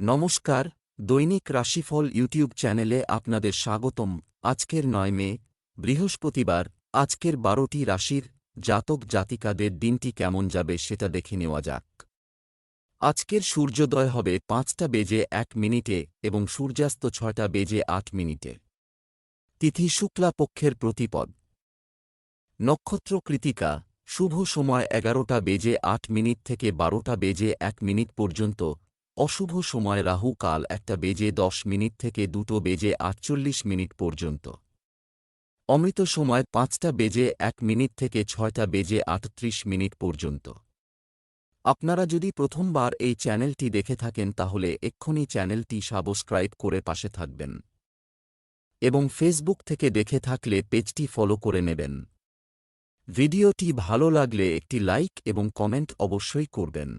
নমস্কার, দৈনিক রাশিফল ইউটিউব চ্যানেলে আপনাদের স্বাগতম। আজকের নয় মে, বৃহস্পতিবার, আজকের বারোটি রাশির জাতক জাতিকাদের দিনটি কেমন যাবে সেটা দেখে নেওয়া যাক। আজকের সূর্যোদয় হবে পাঁচটা বেজে এক মিনিটে এবং সূর্যাস্ত ছয়টা বেজে আট মিনিটে। তিথি শুক্লা পক্ষের প্রতিপদ। নক্ষত্র কৃতিকা, শুভ সময় এগারোটা বেজে আট মিনিট থেকে বারোটা বেজে এক মিনিট পর্যন্ত অশুভ সময় রাহু কাল একটা বেজে দশ মিনিট থেকে দুটো বেজে আটচল্লিশ মিনিট পর্যন্ত। অমৃত সময় পাঁচটা বেজে এক মিনিট থেকে ছয়টা বেজে আটত্রিশ মিনিট পর্যন্ত। আপনারা যদি প্রথমবার এই চ্যানেলটি দেখে থাকেন তাহলে এক্ষুনি চ্যানেলটি সাবস্ক্রাইব করে পাশে থাকবেন। এবং ফেসবুক থেকে দেখে থাকলে পেজটি ফলো করে নেবেন। ভিডিওটি ভালো লাগলে একটি লাইক এবং কমেন্ট অবশ্যই করবেন।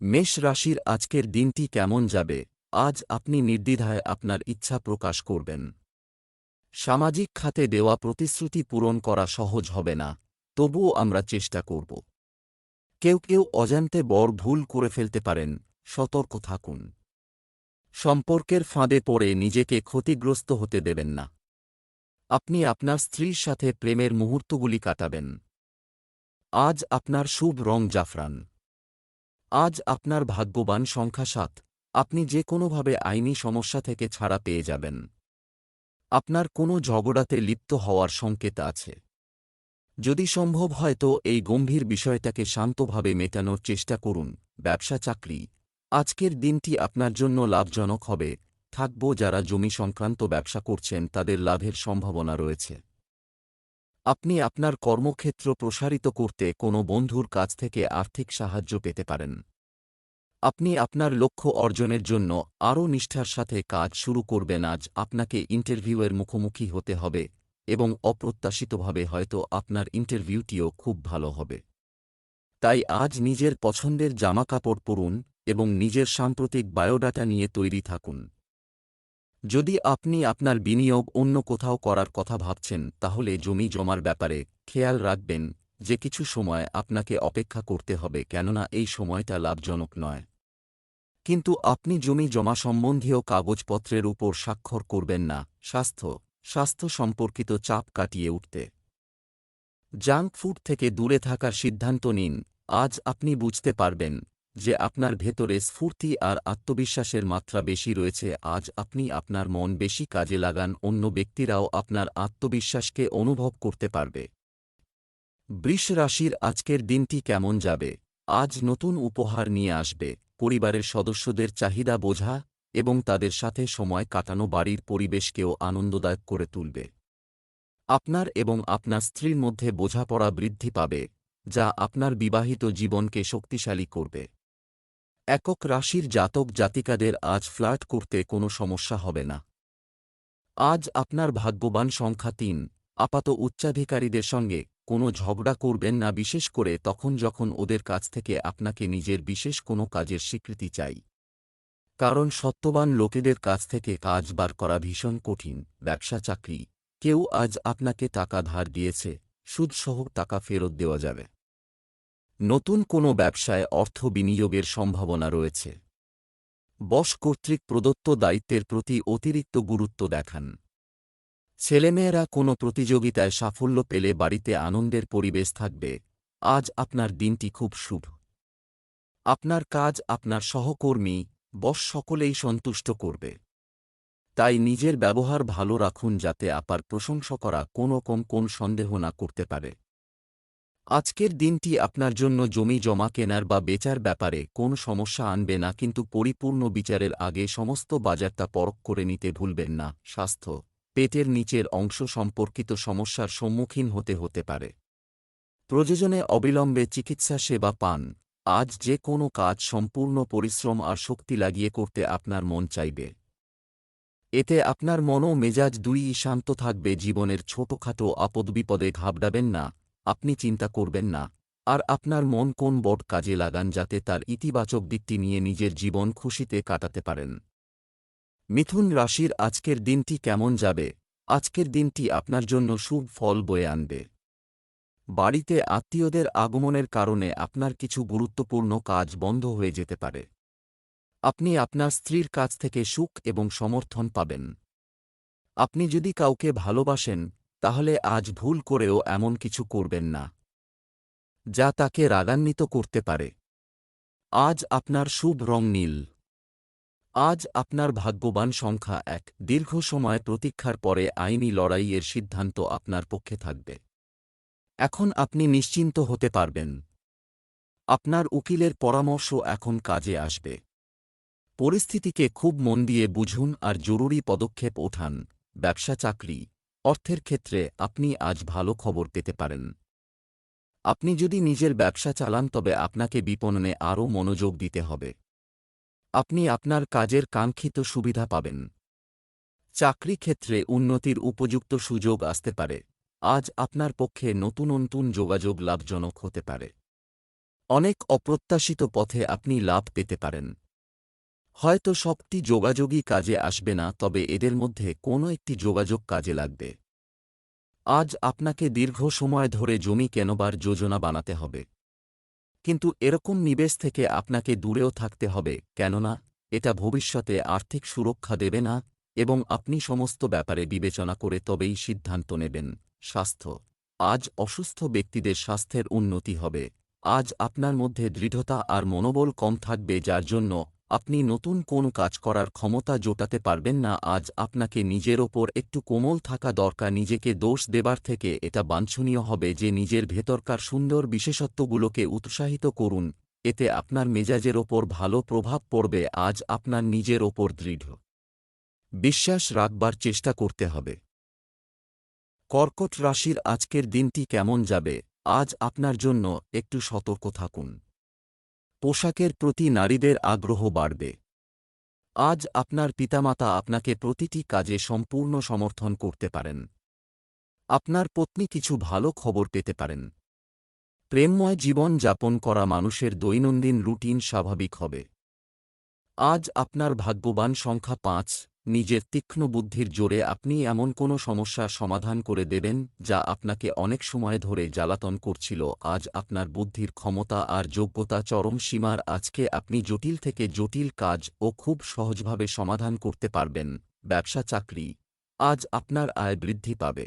মেষ রাশির আজকের দিনটি কেমন যাবে? আজ আপনি নির্দ্বিধায় আপনার ইচ্ছা প্রকাশ করবেন। সামাজিক খাতে দেওয়া প্রতিশ্রুতি পূরণ করা সহজ হবে না, তবুও আমরা চেষ্টা করব। কেউ কেউ অজান্তে বড় ভুল করে ফেলতে পারেন, সতর্ক থাকুন। সম্পর্কের ফাঁদে পড়ে নিজেকে ক্ষতিগ্রস্ত হতে দেবেন না। আপনি আপনার স্ত্রীর সাথে প্রেমের মুহূর্তগুলি কাটাবেন। আজ আপনার শুভ রং জাফরান। আজ আপনার ভাগ্যবান সংখ্যা সাত। আপনি যে কোনোভাবে আইনি সমস্যা থেকে ছাড়া পেয়ে যাবেন। আপনার কোনো ঝগড়াতে লিপ্ত হওয়ার সংকেত আছে। যদি সম্ভব হয় তো এই গম্ভীর বিষয়টাকে শান্তভাবে মেটানোর চেষ্টা করুন, ব্যবসা চাকরি। আজকের দিনটি আপনার জন্য লাভজনক হবে। থাকব যারা জমি সংক্রান্ত ব্যবসা করছেন তাদের লাভের সম্ভাবনা রয়েছে। আপনি আপনার কর্মক্ষেত্র প্রসারিত করতে কোনো বন্ধুর কাছ থেকে আর্থিক সাহায্য পেতে পারেন। আপনি আপনার লক্ষ্য অর্জনের জন্য আরও নিষ্ঠার সাথে কাজ শুরু করবেন। আজ আপনাকে ইন্টারভিউয়ের মুখোমুখি হতে হবে এবং অপ্রত্যাশিতভাবে হয়তো আপনার ইন্টারভিউটিও খুব ভালো হবে। তাই আজ নিজের পছন্দের জামাকাপড় পরুন এবং নিজের সাম্প্রতিক বায়োডাটা নিয়ে তৈরি থাকুন। যদি আপনি আপনার বিনিয়োগ অন্য কোথাও করার কথা ভাবছেন, তাহলে জমি জমার ব্যাপারে খেয়াল রাখবেন যে কিছু সময় আপনাকে অপেক্ষা করতে হবে, কেননা এই সময়টা লাভজনক নয়। কিন্তু আপনি জমি জমা সম্বন্ধীয় কাগজপত্রের উপর স্বাক্ষর করবেন না, স্বাস্থ্য স্বাস্থ্য সম্পর্কিত চাপ কাটিয়ে উঠতে। জাঙ্ক ফুড থেকে দূরে থাকার সিদ্ধান্ত নিন, আজ আপনি বুঝতে পারবেন যে আপনার ভেতরে স্ফূর্তি আর আত্মবিশ্বাসের মাত্রা বেশি রয়েছে, আজ আপনি আপনার মন বেশি কাজে লাগান, অন্য ব্যক্তিরাও আপনার আত্মবিশ্বাসকে অনুভব করতে পারবে। বৃষ রাশির আজকের দিনটি কেমন যাবে? আজ নতুন উপহার নিয়ে আসবে, পরিবারের সদস্যদের চাহিদা বোঝা এবং তাদের সাথে সময় কাটানো বাড়ির পরিবেশকেও আনন্দদায়ক করে তুলবে। আপনার এবং আপনার স্ত্রীর মধ্যে বোঝাপড়া বৃদ্ধি পাবে, যা আপনার বিবাহিত জীবনকে শক্তিশালী করবে। একক রাশির জাতক জাতিকাদের আজ ফ্লার্ট করতে কোনো সমস্যা হবে না। আজ আপনার ভাগ্যবান সংখ্যা তিন, আপাত উচ্চাধিকারীদের সঙ্গে কোনো ঝগড়া করবেন না, বিশেষ করে তখন যখন ওদের কাছ থেকে আপনাকে নিজের বিশেষ কোনো কাজের স্বীকৃতি চাই। কারণ সত্যবান লোকেদের কাছ থেকে কাজ বার করা ভীষণ কঠিন, ব্যবসা, চাকরি। কেউ আজ আপনাকে টাকা ধার দিয়েছে সুদসহ টাকা ফেরত দেওয়া যাবে। নতুন কোনো ব্যবসায় অর্থ বিনিয়োগের সম্ভাবনা রয়েছে। বস কর্তৃক প্রদত্ত দায়িত্বের প্রতি অতিরিক্ত গুরুত্ব দেখান। ছেলেমেয়েরা কোনো প্রতিযোগিতায় সাফল্য পেলে বাড়িতে আনন্দের পরিবেশ থাকবে। আজ আপনার দিনটি খুব শুভ। আপনার কাজ, আপনার সহকর্মী বস সকলেই সন্তুষ্ট করবে। তাই নিজের ব্যবহার ভালো রাখুন যাতে আপার প্রশংসা করা কোনো কম কোন সন্দেহ না করতে পারে। আজকের দিনটি আপনার জন্য জমি জমা কেনার বা বেচার ব্যাপারে কোন সমস্যা আনবে না, কিন্তু পরিপূর্ণ বিচারের আগে সমস্ত বাজারটা পরখ করে নিতে ভুলবেন না। স্বাস্থ্য, পেটের নিচের অংশ সম্পর্কিত সমস্যার সম্মুখীন হতে হতে পারে। প্রয়োজনে অবিলম্বে চিকিৎসা সেবা পান। আজ যে কোনো কাজ সম্পূর্ণ পরিশ্রম আর শক্তি লাগিয়ে করতে আপনার মন চাইবে। এতে আপনার মনও মেজাজ দুইই শান্ত থাকবে, জীবনের ছোটখাটো আপদ বিপদে ঘাবড়াবেন না। আপনি চিন্তা করবেন না। আর আপনার মন কোন বট কাজে লাগান যাতে তার ইতিবাচক দিকটি নিয়ে নিজের জীবন খুশিতে কাটাতে পারেন। মিথুন রাশির আজকের দিনটি কেমন যাবে? আজকের দিনটি আপনার জন্য শুভ ফল বয়ে আনবে। বাড়িতে আত্মীয়দের আগমনের কারণে আপনার কিছু গুরুত্বপূর্ণ কাজ বন্ধ হয়ে যেতে পারে। আপনি আপনার স্ত্রীর কাছ থেকে সুখ এবং সমর্থন পাবেন। আপনি যদি কাউকে ভালোবাসেন তাহলে আজ ভুল করেও এমন কিছু করবেন না। যা তাকে রাগান্বিত করতে পারে। আজ আপনার শুভ রং নীল। আজ আপনার ভাগ্যবান সংখ্যা এক। দীর্ঘ সময় প্রতীক্ষার পরে আইনি লড়াইয়ের সিদ্ধান্ত আপনার পক্ষে থাকবে। এখন আপনি নিশ্চিন্ত হতে পারবেন। আপনার উকিলের পরামর্শ এখন কাজে আসবে। পরিস্থিতিকে খুব মন দিয়ে বুঝুন আর জরুরি পদক্ষেপ ওঠান। ব্যবসা চাকরি অর্থের ক্ষেত্রে আপনি আজ ভালো খবর পেতে পারেন। আপনি যদি নিজের ব্যবসা চালান, তবে আপনাকে বিপণনে আরও মনোযোগ দিতে হবে। আপনি আপনার কাজের কাঙ্ক্ষিত সুবিধা পাবেন। চাকরি ক্ষেত্রে উন্নতির উপযুক্ত সুযোগ আসতে পারে। আজ আপনার পক্ষে নতুন নতুন যোগাযোগ লাভজনক হতে পারে। অনেক অপ্রত্যাশিত পথে আপনি লাভ পেতে পারেন। হয়তো সবটি যোগাযোগই কাজে আসবে না, তবে এদের মধ্যে কোনো একটি যোগাযোগ কাজে লাগবে। আজ আপনাকে দীর্ঘ সময় ধরে জমি কেনবার যোজনা বানাতে হবে। কিন্তু এরকম নিবেশ থেকে আপনাকে দূরেও থাকতে হবে, কেননা এটা ভবিষ্যতে আর্থিক সুরক্ষা দেবে না এবং আপনি সমস্ত ব্যাপারে বিবেচনা করে তবেই সিদ্ধান্ত নেবেন। স্বাস্থ্য। আজ অসুস্থ ব্যক্তিদের স্বাস্থ্যের উন্নতি হবে। আজ আপনার মধ্যে দৃঢ়তা আর মনোবল কম থাকবে, যার জন্য আপনি নতুন কোনো কাজ করার ক্ষমতা জোটাতে পারবেন না, আজ আপনাকে নিজের ওপর একটু কোমল থাকা দরকার, নিজেকে দোষ দেবার থেকে এটা বাঞ্ছনীয় হবে যে নিজের ভেতরকার সুন্দর বিশেষত্বগুলোকে উৎসাহিত করুন, এতে আপনার মেজাজের ওপর ভালো প্রভাব পড়বে, আজ আপনার নিজের ওপর দৃঢ় বিশ্বাস রাখবার চেষ্টা করতে হবে। কর্কট রাশির আজকের দিনটি কেমন যাবে, আজ আপনার জন্য একটু সতর্ক থাকুন। পোশাকের প্রতি নারীদের আগ্রহ বাড়বে। আজ আপনার পিতামাতা আপনাকে প্রতিটি কাজে সম্পূর্ণ সমর্থন করতে পারেন। আপনার পত্নী কিছু ভালো খবর পেতে পারেন। প্রেমময় জীবন যাপন করা মানুষের দৈনন্দিন রুটিন স্বাভাবিক হবে। আজ আপনার ভাগ্যবান সংখ্যা পাঁচ। নিজের তীক্ষ্ণ বুদ্ধির জোরে আপনি এমন কোনো সমস্যা সমাধান করে দেবেন, যা আপনাকে অনেক সময় ধরে জ্বালাতন করছিল। আজ আপনার বুদ্ধির ক্ষমতা আর যোগ্যতা চরম সীমার। আজকে আপনি জটিল থেকে জটিল কাজ ও খুব সহজভাবে সমাধান করতে পারবেন। ব্যবসা চাকরি। আজ আপনার আয় বৃদ্ধি পাবে।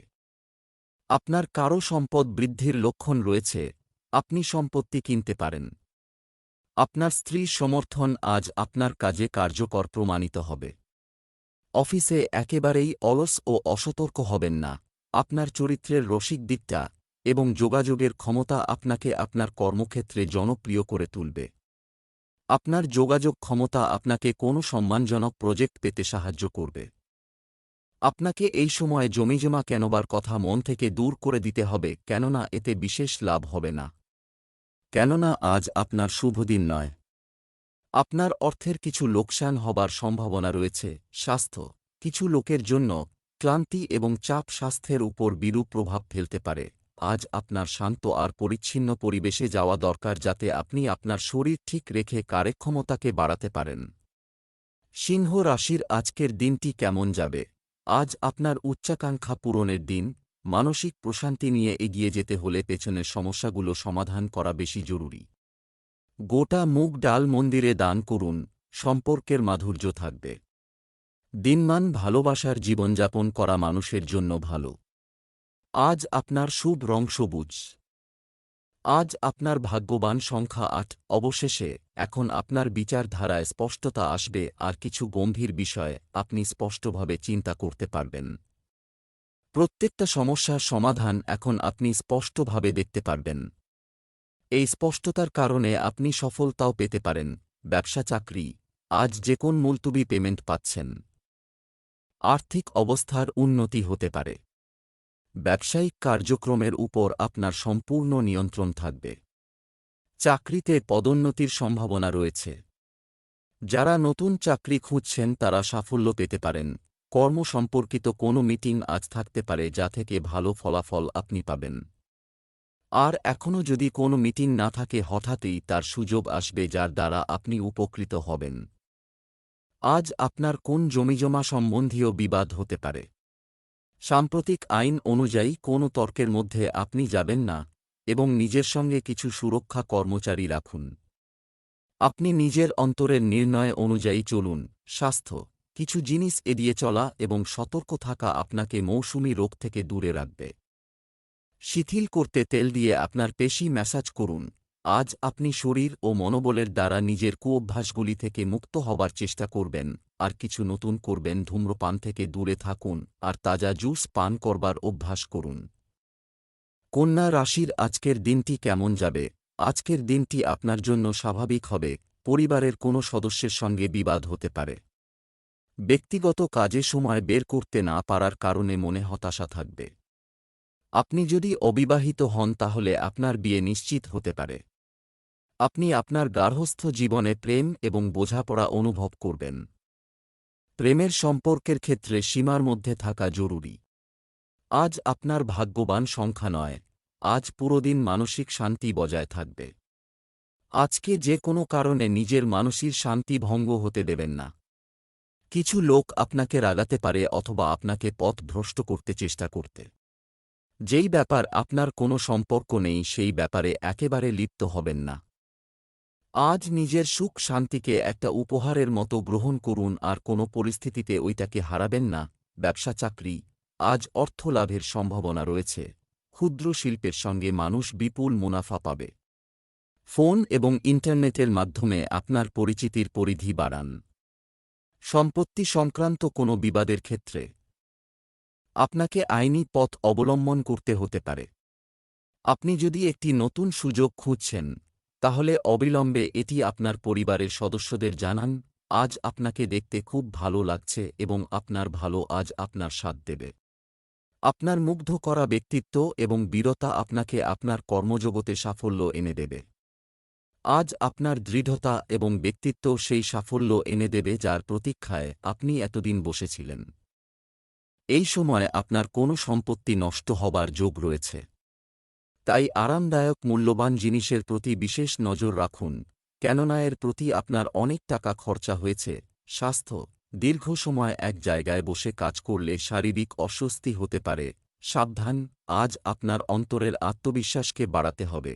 আপনার কারও সম্পদ বৃদ্ধির লক্ষণ রয়েছে। আপনি সম্পত্তি কিনতে পারেন। আপনার স্ত্রীর সমর্থন আজ আপনার কাজে কার্যকর প্রমাণিত হবে। অফিসে একেবারেই অলস ও অসতর্ক হবেন না। আপনার চরিত্রের রসিক দিকটা এবং যোগাযোগের ক্ষমতা আপনাকে আপনার কর্মক্ষেত্রে জনপ্রিয় করে তুলবে। আপনার যোগাযোগ ক্ষমতা আপনাকে কোনো সম্মানজনক প্রজেক্ট পেতে সাহায্য করবে। আপনাকে এই সময়ে জমিজমা কেনবার কথা মন থেকে দূর করে দিতে হবে, কেননা এতে বিশেষ লাভ হবে না। কেননা আজ আপনার শুভদিন নয়। আপনার অর্থের কিছু লোকসান হবার সম্ভাবনা রয়েছে, স্বাস্থ্য, কিছু লোকের জন্য ক্লান্তি এবং চাপ স্বাস্থ্যের উপর বিরূপ প্রভাব ফেলতে পারে। আজ আপনার শান্ত আর পরিচ্ছিন্ন পরিবেশে যাওয়া দরকার যাতে আপনি আপনার শরীর ঠিক রেখে কার্যক্ষমতাকে বাড়াতে পারেন। সিংহ রাশির আজকের দিনটি কেমন যাবে? আজ আপনার উচ্চাকাঙ্ক্ষা পূরণের দিন, মানসিক প্রশান্তি নিয়ে এগিয়ে যেতে হলে পেছনের সমস্যাগুলো সমাধান করা বেশি জরুরি। গোটা মুগ ডাল মন্দিরে দান করুন, সম্পর্কের মাধুর্য থাকবে। দিনমান ভালোবাসার জীবনযাপন করা মানুষের জন্য ভালো। আজ আপনার শুভ রং সবুজ। আজ আপনার ভাগ্যবান সংখ্যা আট, অবশেষে এখন আপনার বিচারধারায় স্পষ্টতা আসবে, আর কিছু গম্ভীর বিষয়ে আপনি স্পষ্টভাবে চিন্তা করতে পারবেন। প্রত্যেকটা সমস্যার সমাধান এখন আপনি স্পষ্টভাবে দেখতে পারবেন। এই স্পষ্টতার কারণে আপনি সফলতাও পেতে পারেন। ব্যবসা চাকরি। আজ যে কোন মুলতুবি পেমেন্ট পাচ্ছেন। আর্থিক অবস্থার উন্নতি হতে পারে। ব্যবসায়িক কার্যক্রমের উপর আপনার সম্পূর্ণ নিয়ন্ত্রণ থাকবে। চাকরিতে পদোন্নতির সম্ভাবনা রয়েছে। যারা নতুন চাকরি খুঁজছেন তারা সাফল্য পেতে পারেন। কর্ম সম্পর্কিত কোনো মিটিং আজ থাকতে পারে যা থেকে ভালো ফলাফল আপনি পাবেন। আর এখনও যদি কোনো মিটিং না থাকে, হঠাৎই তার সুযোগ আসবে যার দ্বারা আপনি উপকৃত হবেন। আজ আপনার কোন জমিজমা সম্বন্ধীয় বিবাদ হতে পারে? সাম্প্রতিক আইন অনুযায়ী কোনো তর্কের মধ্যে আপনি যাবেন না এবং নিজের সঙ্গে কিছু সুরক্ষা কর্মচারী রাখুন। আপনি নিজের অন্তরের নির্ণয় অনুযায়ী চলুন। স্বাস্থ্য, কিছু জিনিস এড়িয়ে চলা এবং সতর্ক থাকা আপনাকে মৌসুমী রোগ থেকে দূরে রাখবে। শিথিল করতে তেল দিয়ে আপনার পেশি ম্যাসাজ করুন। আজ আপনি শরীর ও মনোবলের দ্বারা নিজের কুঅভ্যাসগুলি থেকে মুক্ত হবার চেষ্টা করবেন। আর কিছু নতুন করবেন ধূম্রপান থেকে দূরে থাকুন আর তাজা জুস পান করবার অভ্যাস করুন। কন্যা রাশির আজকের দিনটি কেমন যাবে? আজকের দিনটি আপনার জন্য স্বাভাবিক হবে, পরিবারের কোনো সদস্যের সঙ্গে বিবাদ হতে পারে। ব্যক্তিগত কাজে সময় বের করতে না পারার কারণে মনে হতাশা থাকবে। আপনি যদি অবিবাহিত হন তাহলে আপনার বিয়ে নিশ্চিত হতে পারে। আপনি আপনার গার্হস্থ্য জীবনে প্রেম এবং বোঝাপড়া অনুভব করবেন। প্রেমের সম্পর্কের ক্ষেত্রে সীমার মধ্যে থাকা জরুরি। আজ আপনার ভাগ্যবান সংখ্যা নয়, আজ পুরোদিন মানসিক শান্তি বজায় থাকবে। আজকে যে কোনো কারণে নিজের মানসিক শান্তি ভঙ্গ হতে দেবেন না। কিছু লোক আপনাকে রাগাতে পারে অথবা আপনাকে পথ ভ্রষ্ট করতে চেষ্টা করতে। যেই ব্যাপার আপনার কোনো সম্পর্ক নেই সেই ব্যাপারে একেবারে লিপ্ত হবেন না। আজ নিজের সুখ শান্তিকে একটা উপহারের মতো গ্রহণ করুন আর কোনো পরিস্থিতিতে ওইটাকে হারাবেন না। ব্যবসা চাকরি, আজ অর্থ লাভের সম্ভাবনা রয়েছে। ক্ষুদ্র শিল্পের সঙ্গে মানুষ বিপুল মুনাফা পাবে। ফোন এবং ইন্টারনেটের মাধ্যমে আপনার পরিচিতির পরিধি বাড়ান। সম্পত্তি সংক্রান্ত কোনো বিবাদের ক্ষেত্রে আপনাকে আইনি পথ অবলম্বন করতে হতে পারে। আপনি যদি একটি নতুন সুযোগ খুঁজছেন, তাহলে অবিলম্বে এটি আপনার পরিবারের সদস্যদের জানান, আজ আপনাকে দেখতে খুব ভালো লাগছে এবং আপনার ভালো আজ আপনার সাথ দেবে। আপনার মুগ্ধ করা ব্যক্তিত্ব এবং বীরতা আপনাকে আপনার কর্মজগতে সাফল্য এনে দেবে। আজ আপনার দৃঢ়তা এবং ব্যক্তিত্ব সেই সাফল্য এনে দেবে যার প্রতীক্ষায় আপনি এতদিন বসেছিলেন। এই সময় আপনার কোনো সম্পত্তি নষ্ট হবার যোগ রয়েছে। তাই আরামদায়ক মূল্যবান জিনিসের প্রতি বিশেষ নজর রাখুন, কেননা এর প্রতি আপনার অনেক টাকা খরচা হয়েছে। স্বাস্থ্য, দীর্ঘ সময় এক জায়গায় বসে কাজ করলে শারীরিক অস্বস্তি হতে পারে। সাবধান, আজ আপনার অন্তরের আত্মবিশ্বাসকে বাড়াতে হবে।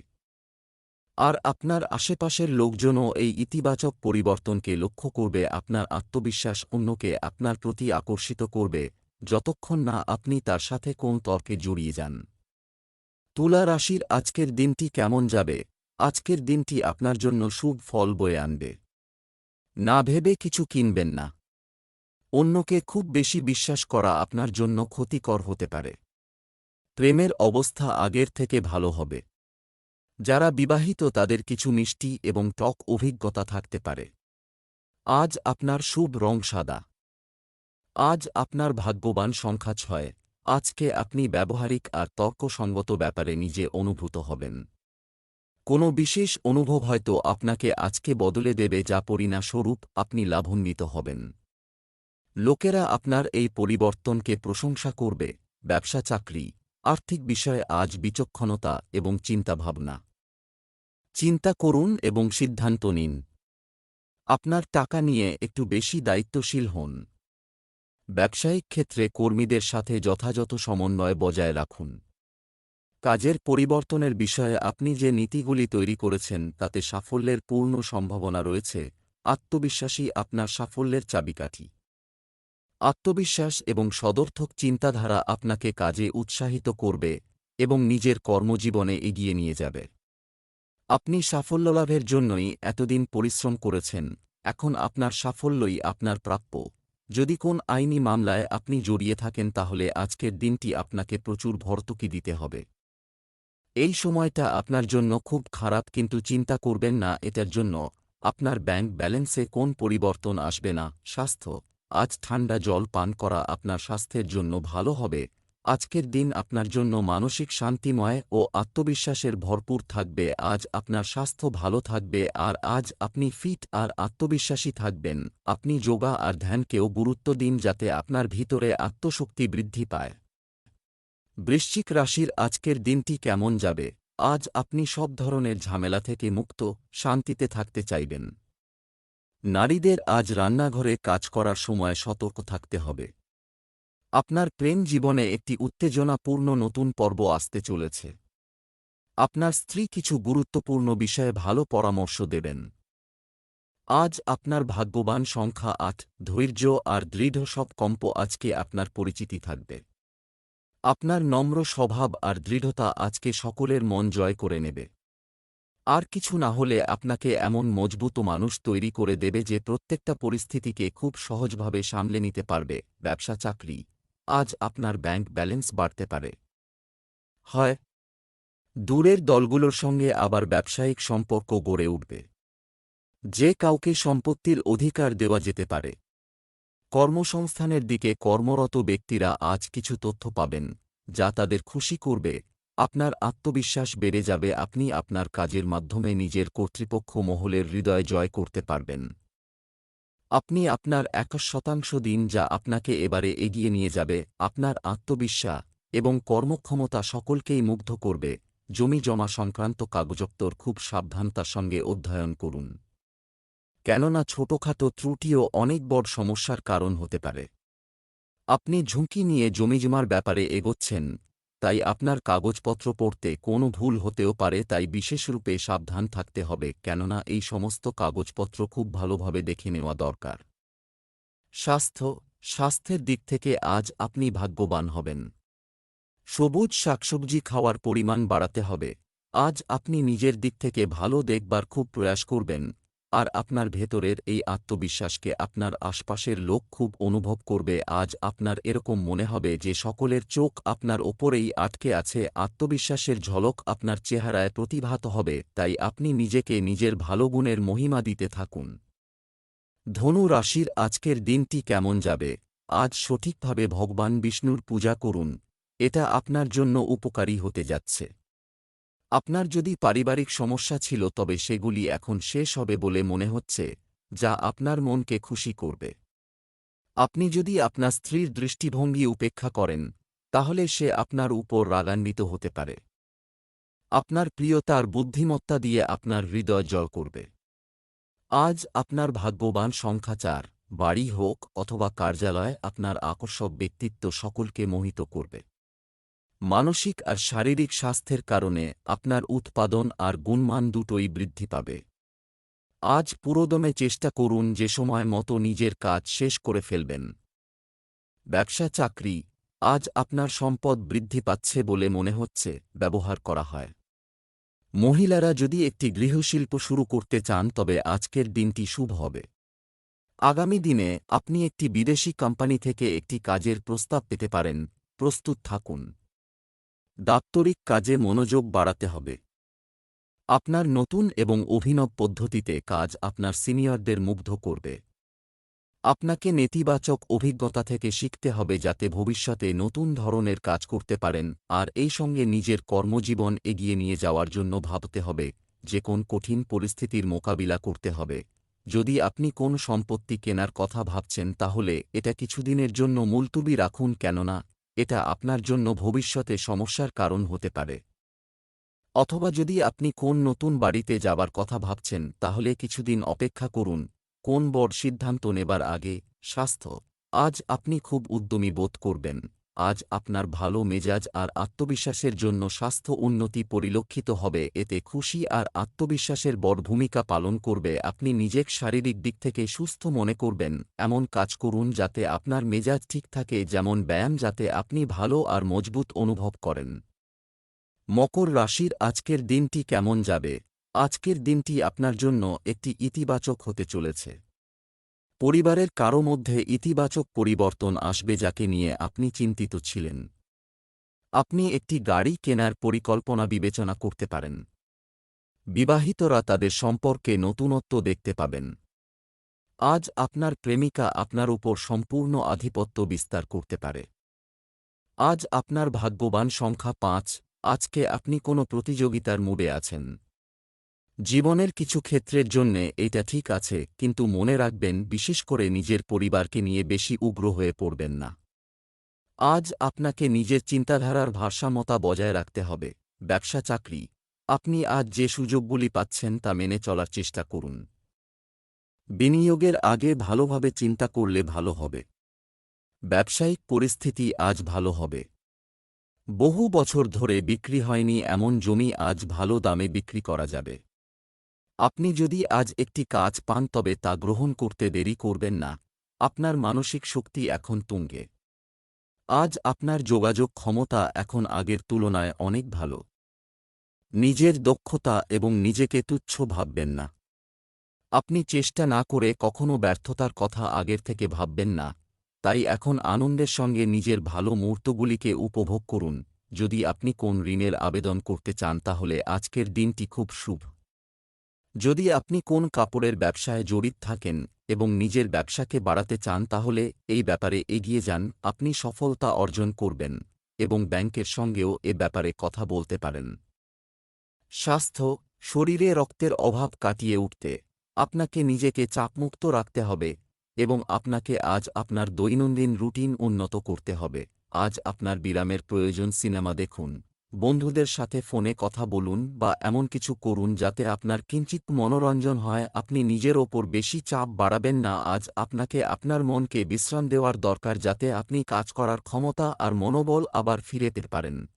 আর আপনার আশেপাশের লোকজনও এই ইতিবাচক পরিবর্তনকে লক্ষ্য করবে, আপনার আত্মবিশ্বাস অন্যকে আপনার প্রতি আকর্ষিত করবে। যতক্ষণ না আপনি তার সাথে কোন তর্কে জড়িয়ে যান। তুলা রাশির আজকের দিনটি কেমন যাবে? আজকের দিনটি আপনার জন্য শুভ ফল বয়ে আনবে। না ভেবে কিছু কিনবেন না। অন্যকে খুব বেশি বিশ্বাস করা আপনার জন্য ক্ষতিকর হতে পারে। প্রেমের অবস্থা আগের থেকে ভালো হবে। যারা বিবাহিত তাদের কিছু মিষ্টি এবং টক অভিজ্ঞতা থাকতে পারে। আজ আপনার শুভ রং সাদা। আজ আপনার ভাগ্যবান সংখ্যা ছয়। আজকে আপনি ব্যবহারিক আর তর্কসঙ্গত ব্যাপারে নিজে অনুভূত হবেন। কোনো বিশেষ অনুভব হয়তো আপনাকে আজকে বদলে দেবে যা পরিণাস্বরূপ আপনি লাভান্বিত হবেন। লোকেরা আপনার এই পরিবর্তনকে প্রশংসা করবে, ব্যবসা চাকরি, আর্থিক বিষয়ে আজ বিচক্ষণতা এবং চিন্তাভাবনা। চিন্তা করুন এবং সিদ্ধান্ত নিন। আপনার টাকা নিয়ে একটু বেশি দায়িত্বশীল হন। ব্যবসায়িক ক্ষেত্রে কর্মীদের সাথে যথাযথ সমন্বয় বজায় রাখুন। কাজের পরিবর্তনের বিষয়ে আপনি যে নীতিগুলি তৈরি করেছেন, তাতে সাফল্যের পূর্ণ সম্ভাবনা রয়েছে। আত্মবিশ্বাসী আপনার সাফল্যের চাবিকাঠি। আত্মবিশ্বাস এবং সদর্থক চিন্তাধারা আপনাকে কাজে উৎসাহিত করবে এবং নিজের কর্মজীবনে এগিয়ে নিয়ে যাবে। আপনি সাফল্য লাভের জন্যই এতদিন পরিশ্রম করেছেন, এখন আপনার সাফল্যই আপনার প্রাপ্য। যদি কোন আইনি মামলায় আপনি জড়িয়ে থাকেন, তাহলে আজকের দিনটি আপনাকে প্রচুর ভর্তুকি দিতে হবে। এই সময়টা আপনার জন্য খুব খারাপ, কিন্তু চিন্তা করবেন না, এটার জন্য আপনার ব্যাংক ব্যালেন্সে কোন পরিবর্তন আসবে না। স্বাস্থ্য, আজ ঠান্ডা জল পান করা আপনার স্বাস্থ্যের জন্য ভালো হবে। আজকের দিন আপনার জন্য মানসিক শান্তিময় ও আত্মবিশ্বাসের ভরপুর থাকবে। আজ আপনার স্বাস্থ্য ভালো থাকবে আর আজ আপনি ফিট আর আত্মবিশ্বাসী থাকবেন। আপনি যোগা আর ধ্যানকেও গুরুত্ব দিন যাতে আপনার ভিতরে আত্মশক্তি বৃদ্ধি পায়। বৃশ্চিক রাশির আজকের দিনটি কেমন যাবে? আজ আপনি সব ধরনের ঝামেলা থেকে মুক্ত, শান্তিতে থাকতে চাইবেন। নারীদের আজ রান্নাঘরে কাজ করার সময় সতর্ক থাকতে হবে। আপনার প্রেম জীবনে একটি উত্তেজনাপূর্ণ নতুন পর্ব আসতে চলেছে। আপনার স্ত্রী কিছু গুরুত্বপূর্ণ বিষয়ে ভালো পরামর্শ দেবেন। আজ আপনার ভাগ্যবান সংখ্যা আট, ধৈর্য আর দৃঢ় সব কম্প আজকে আপনার পরিচিতি থাকবে। আপনার নম্র স্বভাব আর দৃঢ়তা আজকে সকলের মন জয় করে নেবে। আর কিছু না হলে আপনাকে এমন মজবুত মানুষ তৈরি করে দেবে যে প্রত্যেকটা পরিস্থিতিকে খুব সহজভাবে সামলে নিতে পারবে, ব্যবসা, চাকরি। আজ আপনার ব্যাংক ব্যালেন্স বাড়তে পারে। হয়, দূরের দলগুলোর সঙ্গে আবার ব্যবসায়িক সম্পর্ক গড়ে উঠবে। যে কাউকে সম্পত্তির অধিকার দেওয়া যেতে পারে। কর্মসংস্থানের দিকে কর্মরত ব্যক্তিরা আজ কিছু তথ্য পাবেন, যা তাদের খুশি করবে, আপনার আত্মবিশ্বাস বেড়ে যাবে, আপনি আপনার কাজের মাধ্যমে নিজের কর্তৃপক্ষ মহলের হৃদয় জয় করতে পারবেন। আপনি আপনার একাশ শতাংশ দিন যা আপনাকে এবারে এগিয়ে নিয়ে যাবে, আপনার আত্মবিশ্বাস এবং কর্মক্ষমতা সকলকেই মুগ্ধ করবে। জমি জমা সংক্রান্ত কাগজপত্র খুব সাবধানতার সঙ্গে অধ্যয়ন করুন। কেননা ছোটখাটো ত্রুটিও অনেক বড় সমস্যার কারণ হতে পারে। আপনি ঝুঁকি নিয়ে জমিজমার ব্যাপারে এগোচ্ছেন তাই আপনার কাগজপত্র পড়তে কোনো ভুল হতেও পারে, তাই বিশেষরূপে সাবধান থাকতে হবে, কেননা এই সমস্ত কাগজপত্র খুব ভালোভাবে দেখে নেওয়া দরকার। স্বাস্থ্য, স্বাস্থ্যের দিক থেকে আজ আপনি ভাগ্যবান হবেন। সবুজ শাকসবজি খাওয়ার পরিমাণ বাড়াতে হবে। আজ আপনি নিজের দিক থেকে ভালো দেখবার খুব প্রয়াস করবেন। আর আপনার ভেতরের এই আত্মবিশ্বাসকে আপনার আশপাশের লোক খুব অনুভব করবে। আজ আপনার এরকম মনে হবে যে সকলের চোখ আপনার ওপরেই আটকে আছে। আত্মবিশ্বাসের ঝলক আপনার চেহারায় প্রতিভাত হবে। তাই আপনি নিজেকে নিজের ভালো গুণের মহিমা দিতে থাকুন। ধনু রাশির আজকের দিনটি কেমন যাবে? আজ সঠিকভাবে ভগবান বিষ্ণুর পূজা করুন। এটা আপনার জন্য উপকারী হতে যাচ্ছে। আপনার যদি পারিবারিক সমস্যা ছিল তবে সেগুলি এখন শেষ হবে বলে মনে হচ্ছে, যা আপনার মনকে খুশি করবে। আপনি যদি আপনার স্ত্রীর দৃষ্টিভঙ্গি উপেক্ষা করেন, তাহলে সে আপনার উপর রাগান্বিত হতে পারে। আপনার প্রিয়তার বুদ্ধিমত্তা দিয়ে আপনার হৃদয় জয় করবে। আজ আপনার ভাগ্যবান সংখ্যা চার, বাড়ি হোক অথবা কার্যালয় আপনার আকর্ষক ব্যক্তিত্ব সকলকে মোহিত করবে। মানসিক আর শারীরিক স্বাস্থ্যের কারণে আপনার উৎপাদন আর গুণমান দুটোই বৃদ্ধি পাবে। আজ পুরোদমে চেষ্টা করুন যে সময় মতো নিজের কাজ শেষ করে ফেলবেন। ব্যবসা চাকরি আজ আপনার সম্পদ বৃদ্ধি পাচ্ছে বলে মনে হচ্ছে, ব্যবহার করা হয়। মহিলারা যদি একটি গৃহশিল্প শুরু করতে চান তবে আজকের দিনটি শুভ হবে। আগামী দিনে আপনি একটি বিদেশি কোম্পানি থেকে একটি কাজের প্রস্তাব পেতে পারেন, প্রস্তুত থাকুন। দাপ্তরিক কাজে মনোযোগ বাড়াতে হবে। আপনার নতুন এবং অভিনব পদ্ধতিতে কাজ আপনার সিনিয়রদের মুগ্ধ করবে। আপনাকে নেতিবাচক অভিজ্ঞতা থেকে শিখতে হবে যাতে ভবিষ্যতে নতুন ধরনের কাজ করতে পারেন, আর এই সঙ্গে নিজের কর্মজীবন এগিয়ে নিয়ে যাওয়ার জন্য ভাবতে হবে, যে কোন কঠিন পরিস্থিতির মোকাবিলা করতে হবে। যদি আপনি কোন সম্পত্তি কেনার কথা ভাবছেন তাহলে এটা কিছুদিনের জন্য মুলতুবি রাখুন কেননা এটা আপনার জন্য ভবিষ্যতে সমস্যার কারণ হতে পারে। অথবা যদি আপনি কোন নতুন বাড়িতে যাবার কথা ভাবছেন, তাহলে কিছুদিন অপেক্ষা করুন, কোন বড় সিদ্ধান্ত নেবার আগে, স্বাস্থ্য, আজ আপনি খুব উদ্যমী বোধ করবেন। আজ আপনার ভালো মেজাজ আর আত্মবিশ্বাসের জন্য স্বাস্থ্য উন্নতি পরিলক্ষিত হবে, এতে খুশি আর আত্মবিশ্বাসের বড় ভূমিকা পালন করবে, আপনি নিজের শারীরিক দিক থেকে সুস্থ মনে করবেন, এমন কাজ করুন যাতে আপনার মেজাজ ঠিক থাকে, যেমন ব্যায়াম যাতে আপনি ভালো আর মজবুত অনুভব করেন। মকর রাশির আজকের দিনটি কেমন যাবে? আজকের দিনটি আপনার জন্য একটি ইতিবাচক হতে চলেছে। পরিবারের কারও মধ্যে ইতিবাচক পরিবর্তন আসবে যাকে নিয়ে আপনি চিন্তিত ছিলেন। আপনি একটি গাড়ি কেনার পরিকল্পনা বিবেচনা করতে পারেন। বিবাহিতরা তাদের সম্পর্কে নতুনত্ব দেখতে পাবেন। আজ আপনার প্রেমিকা আপনার উপর সম্পূর্ণ আধিপত্য বিস্তার করতে পারে। আজ আপনার ভাগ্যবান সংখ্যা পাঁচ, আজকে আপনি কোনো প্রতিযোগিতার মুডে আছেন। জীবনের কিছু ক্ষেত্রের জন্যে এটা ঠিক আছে, কিন্তু মনে রাখবেন, বিশেষ করে নিজের পরিবারকে নিয়ে বেশি উগ্র হয়ে পড়বেন না। আজ আপনাকে নিজের চিন্তাধারার ভারসাম্যতা বজায় রাখতে হবে। ব্যবসা, চাকরি। আপনি আজ যে সুযোগগুলি পাচ্ছেন তা মেনে চলার চেষ্টা করুন। বিনিয়োগের আগে ভালোভাবে চিন্তা করলে ভালো হবে। ব্যবসায়িক পরিস্থিতি আজ ভালো হবে। বহু বছর ধরে বিক্রি হয়নি এমন জমি আজ ভালো দামে বিক্রি করা যাবে। আপনি যদি আজ একটি কাজ পান তবে তা গ্রহণ করতে দেরি করবেন না। আপনার মানসিক শক্তি এখন তুঙ্গে। আজ আপনার যোগাযোগ ক্ষমতা এখন আগের তুলনায় অনেক ভালো। নিজের দক্ষতা এবং নিজেকে তুচ্ছ ভাববেন না। আপনি চেষ্টা না করে কখনো ব্যর্থতার কথা আগের থেকে ভাববেন না। তাই এখন আনন্দের সঙ্গে নিজের ভালো মুহূর্তগুলিকে উপভোগ করুন। যদি আপনি কোন ঋণের আবেদন করতে চান তাহলে আজকের দিনটি খুব শুভ। যদি আপনি কোন কাপড়ের ব্যবসায় জড়িত থাকেন এবং নিজের ব্যবসাকে বাড়াতে চান, তাহলে এই ব্যাপারে এগিয়ে যান। আপনি সফলতা অর্জন করবেন এবং ব্যাংকের সঙ্গেও এ ব্যাপারে কথা বলতে পারেন। স্বাস্থ্য, শরীরে রক্তের অভাব কাটিয়ে উঠতে আপনাকে নিজেকে চাপমুক্ত রাখতে হবে এবং আপনাকে আজ আপনার দৈনন্দিন রুটিন উন্নত করতে হবে। আজ আপনার বিরামের প্রয়োজন সিনেমা দেখুন। বন্ধুদের সাথে ফোনে কথা বলুন বা এমন কিছু করুন যাতে আপনার কিঞ্চিত মনোরঞ্জন হয়, আপনি নিজের ওপর বেশি চাপ বাড়াবেন না। আজ আপনাকে আপনার মনকে বিশ্রাম দেওয়ার দরকার যাতে আপনি কাজ করার ক্ষমতা আর মনোবল আবার ফিরে পেতে পারেন।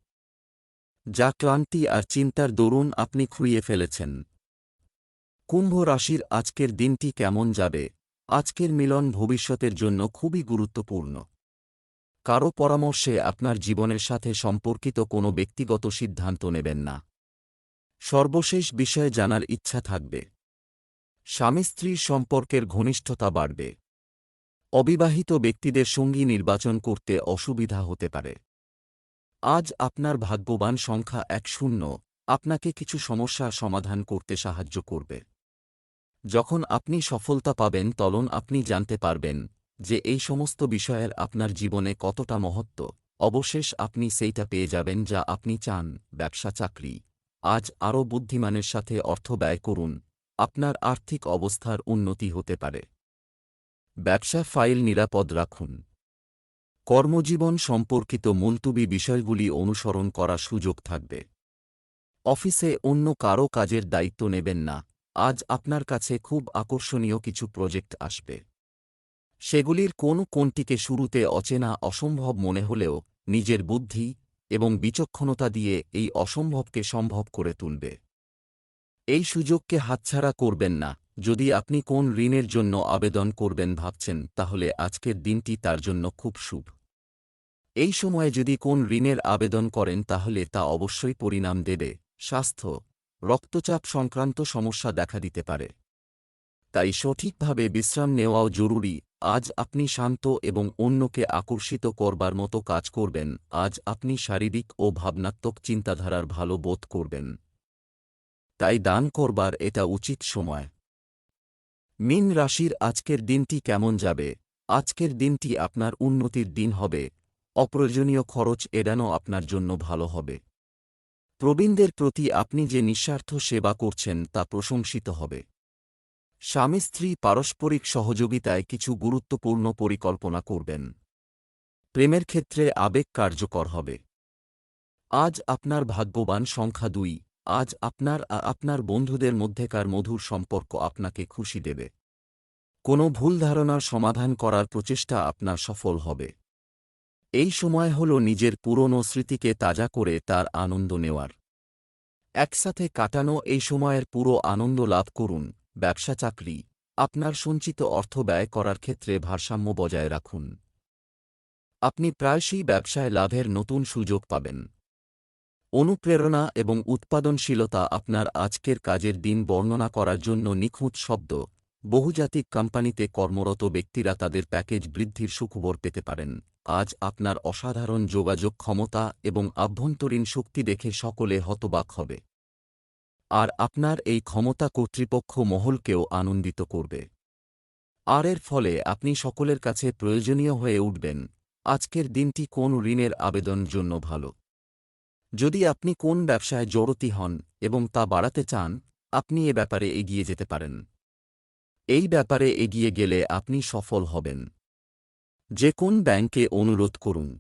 যা ক্লান্তি আর চিন্তার দরুন আপনি খুইয়ে ফেলেছেন। কুম্ভ রাশির আজকের দিনটি কেমন যাবে? আজকের মিলন ভবিষ্যতের জন্য খুবই গুরুত্বপূর্ণ। কারও পরামর্শে আপনার জীবনের সাথে সম্পর্কিত কোনো ব্যক্তিগত সিদ্ধান্ত নেবেন না। সর্বশেষ বিষয়ে জানার ইচ্ছা থাকবে। স্বামী স্ত্রীর সম্পর্কের ঘনিষ্ঠতা বাড়বে। অবিবাহিত ব্যক্তিদের সঙ্গী নির্বাচন করতে অসুবিধা হতে পারে। আজ আপনার ভাগ্যবান সংখ্যা এক শূন্য, আপনাকে কিছু সমস্যা সমাধান করতে সাহায্য করবে। যখন আপনি সফলতা পাবেন তখন আপনি জানতে পারবেন যে এই সমস্ত বিষয়ের আপনার জীবনে কতটা মহত্ব, অবশেষ আপনি সেইটা পেয়ে যাবেন যা আপনি চান, ব্যবসা, চাকরি। আজ আরও বুদ্ধিমানের সাথে অর্থ ব্যয় করুন, আপনার আর্থিক অবস্থার উন্নতি হতে পারে। ব্যবসা ফাইল নিরাপদ রাখুন। কর্মজীবন সম্পর্কিত মুলতুবি বিষয়গুলি অনুসরণ করার সুযোগ থাকবে। অফিসে অন্য কারও কাজের দায়িত্ব নেবেন না, আজ আপনার কাছে খুব আকর্ষণীয় কিছু প্রজেক্ট আসবে। সেগুলির কোন কোনটিকে শুরুতে অচেনা অসম্ভব মনে হলেও নিজের বুদ্ধি এবং বিচক্ষণতা দিয়ে এই অসম্ভবকে সম্ভব করে তুলবে। এই সুযোগকে হাতছাড়া করবেন না। যদি আপনি কোন ঋণের জন্য আবেদন করবেন ভাবছেন, তাহলে আজকের দিনটি তার জন্য খুব শুভ। এই সময়ে যদি কোন ঋণের আবেদন করেন, তাহলে তা অবশ্যই পরিণাম দেবে। স্বাস্থ্য, রক্তচাপ সংক্রান্ত সমস্যা দেখা দিতে পারে। তাই সঠিকভাবে বিশ্রাম নেওয়াও জরুরি আজ আপনি শান্ত এবং অন্যকে আকর্ষিত করবার মতো কাজ করবেন, আজ আপনি শারীরিক ও ভাবনাত্মক চিন্তাধারার ভালো বোধ করবেন। তাই দান করবার এটা উচিত সময়। মিন রাশির আজকের দিনটি কেমন যাবে? আজকের দিনটি আপনার উন্নতির দিন হবে, অপ্রয়োজনীয় খরচ এড়ানো আপনার জন্য ভালো হবে। প্রবীণদের প্রতি আপনি যে নিঃস্বার্থ সেবা করছেন তা প্রশংসিত হবে। স্বামী স্ত্রী পারস্পরিক সহযোগিতায় কিছু গুরুত্বপূর্ণ পরিকল্পনা করবেন। প্রেমের ক্ষেত্রে আবেগ কার্যকর হবে। আজ আপনার ভাগ্যবান সংখ্যা দুই। আজ আপনার আর আপনার বন্ধুদের মধ্যেকার মধুর সম্পর্ক আপনাকে খুশি দেবে। কোনো ভুল ধারণার সমাধান করার প্রচেষ্টা আপনার সফল হবে। এই সময় হল নিজের পুরনো স্মৃতিকে তাজা করে তার আনন্দ নেওয়ার। একসাথে কাটানো এই সময়ের পুরো আনন্দ লাভ করুন। ব্যবসা চাকরি, আপনার সঞ্চিত অর্থ ব্যয় করার ক্ষেত্রে ভারসাম্য বজায় রাখুন। আপনি প্রায়শই ব্যবসায় লাভের নতুন সুযোগ পাবেন। অনুপ্রেরণা এবং উৎপাদনশীলতা আপনার আজকের কাজের দিন বর্ণনা করার জন্য নিখুঁত শব্দ। বহুজাতিক কোম্পানিতে কর্মরত ব্যক্তিরা তাদের প্যাকেজ বৃদ্ধির সুখবর পেতে পারেন। আজ আপনার অসাধারণ যোগাযোগ ক্ষমতা এবং আভ্যন্তরীণ শক্তি দেখে সকলে হতবাক হবে। আর আপনার এই ক্ষমতা কর্তৃপক্ষ মহলকেও আনন্দিত করবে। আর এর ফলে আপনি সকলের কাছে প্রয়োজনীয় হয়ে উঠবেন। আজকের দিনটি কোন ঋণের আবেদন জন্য ভালো? যদি আপনি কোন ব্যবসায় জড়তি হন এবং তা বাড়াতে চান, আপনি এ ব্যাপারে এগিয়ে যেতে পারেন। এই ব্যাপারে এগিয়ে গেলে আপনি সফল হবেন। যে কোন ব্যাংকে অনুরোধ করুন।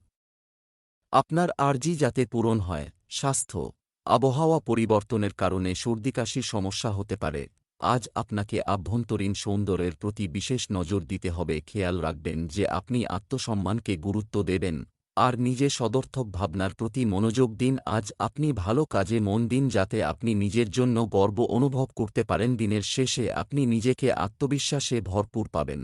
আপনার আর্জি যাতে পূরণ হয়, স্বাস্থ্য আবহাওয়া পরিবর্তনের কারণে সর্দিকাশির সমস্যা হতে পারে। আজ আপনাকে আভ্যন্তরীণ সৌন্দর্যের প্রতি বিশেষ নজর দিতে হবে। খেয়াল রাখবেন যে আপনি আত্মসম্মানকে গুরুত্ব দেবেন। আর নিজে সদর্থক ভাবনার প্রতি মনোযোগ দিন। আজ আপনি ভালো কাজে মন দিন যাতে আপনি নিজের জন্য গর্ব অনুভব করতে পারেন। দিনের শেষে আপনি নিজেকে আত্মবিশ্বাসে ভরপুর পাবেন।